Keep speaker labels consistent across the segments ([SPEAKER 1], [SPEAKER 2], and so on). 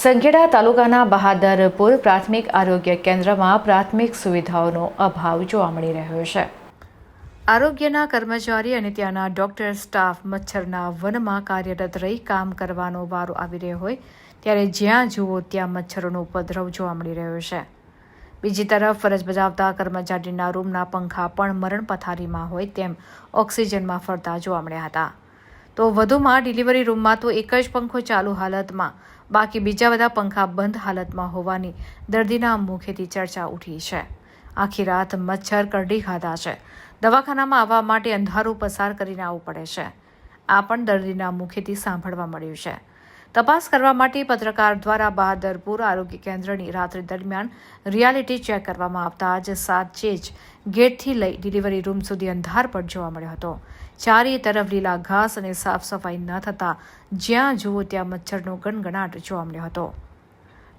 [SPEAKER 1] સંખેડા તાલુકાના બહાદરપુર પ્રાથમિક આરોગ્ય કેન્દ્રમાં પ્રાથમિક સુવિધાઓનો અભાવ જોવા મળી રહ્યો છે. આરોગ્યના કર્મચારી અને ત્યાંના ડોક્ટર સ્ટાફ મચ્છરના વનમાં કાર્યરત રહી કામ કરવાનો વારો આવી રહ્યો હોય, ત્યારે જ્યાં જુઓ ત્યાં મચ્છરોનો ઉપદ્રવ જોવા મળી રહ્યો છે. બીજી તરફ ફરજ બજાવતા કર્મચારીના રૂમના પંખા પણ મરણ પથારીમાં હોય તેમ ઓક્સિજનમાં ફરતા જોવા મળ્યા હતા. તો વધુમાં ડિલિવરી રૂમમાં તો એક જ પંખો ચાલુ હાલતમાં. બાકી બીજા બધા પંખા બંધ હાલતમાં હોવાની દર્દીના મુખેથી ચર્ચા ઉઠી છે. આખી રાત મચ્છર કરડી ખાધા છે. દવાખાનામાં આવવા માટે અંધારું પસાર કરીને આવવું પડે છે. આ પણ દર્દીના મુખેથી સાંભળવા મળ્યું છે. તપાસ કરવા માટે પત્રકાર દ્વારા બહાદરપુર આરોગ્ય કેન્દ્રની રાત્રિ દરમિયાન રિયાલિટી ચેક કરવામાં આવતા જ સાચે જ ગેટથી લઈ ડિલિવરી રૂમ સુધી અંધાર પણ જોવા મળ્યો હતો. ચારે તરફ લીલા ઘાસ અને સાફ સફાઈ ન થતાં જ્યાં જુઓ ત્યાં મચ્છરનો ગણગણાટ જોવા મળ્યો હતો.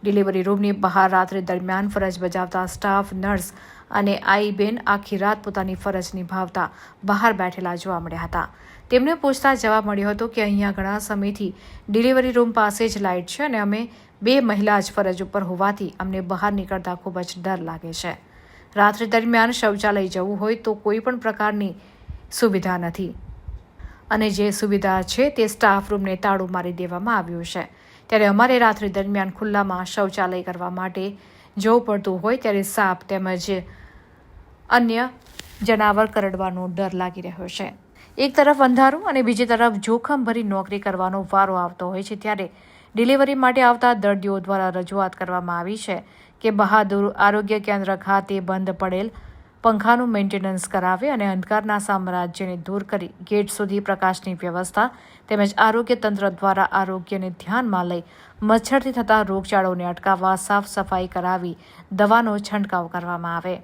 [SPEAKER 1] ડિલિવરી રૂમની બહાર રાત્રિ દરમિયાન ફરજ બજાવતા સ્ટાફ, નર્સ અને આઈબેન આખી રાત પોતાની ફરજ નિભાવતા બહાર બેઠેલા જોવા મળ્યા હતા. તેમને પૂછતા જવાબ મળ્યો હતો કે અહીંયા ઘણા સમયથી ડિલિવરી રૂમ પાસે જ લાઇટ છે અને અમે બે મહિલા જ ફરજ ઉપર હોવાથી અમને બહાર નીકળતા ખૂબ જ ડર લાગે છે. રાત્રિ દરમિયાન શૌચાલય જવું હોય તો કોઈ પણ પ્રકારની સુવિધા નથી. અને જે સુવિધા છે તે સ્ટાફ રૂમને તાળું મારી દેવામાં આવ્યું છે. ત્યારે અમારે રાત્રિ દરમિયાન ખુલ્લામાં શૌચાલય કરવા માટે જવું પડતું હોય ત્યારે સાપ તેમજ અન્ય જનાવર કરડવાનો ડર લાગી રહ્યો છે. એક તરફ અંધારું અને બીજી તરફ જોખમભરી નોકરી કરવાનો વારો આવતો હોય છે ત્યારે ડિલિવરી માટે આવતા દર્દીઓ દ્વારા રજૂઆત કરવામાં આવી છે કે બહાદુર આરોગ્ય કેન્દ્ર ખાતે બંધ પડેલ પંખાનું મેન્ટેનન્સ કરાવે અને અંધકારના સામ્રાજ્યને દૂર કરી ગેટ સુધી પ્રકાશની વ્યવસ્થા તેમજ આરોગ્ય તંત્ર દ્વારા આરોગ્યને ધ્યાનમાં લઈ મચ્છરથી થતા રોગચાળોને અટકાવવા સાફ સફાઈ કરાવી દવાનો છંટકાવ કરવામાં આવે.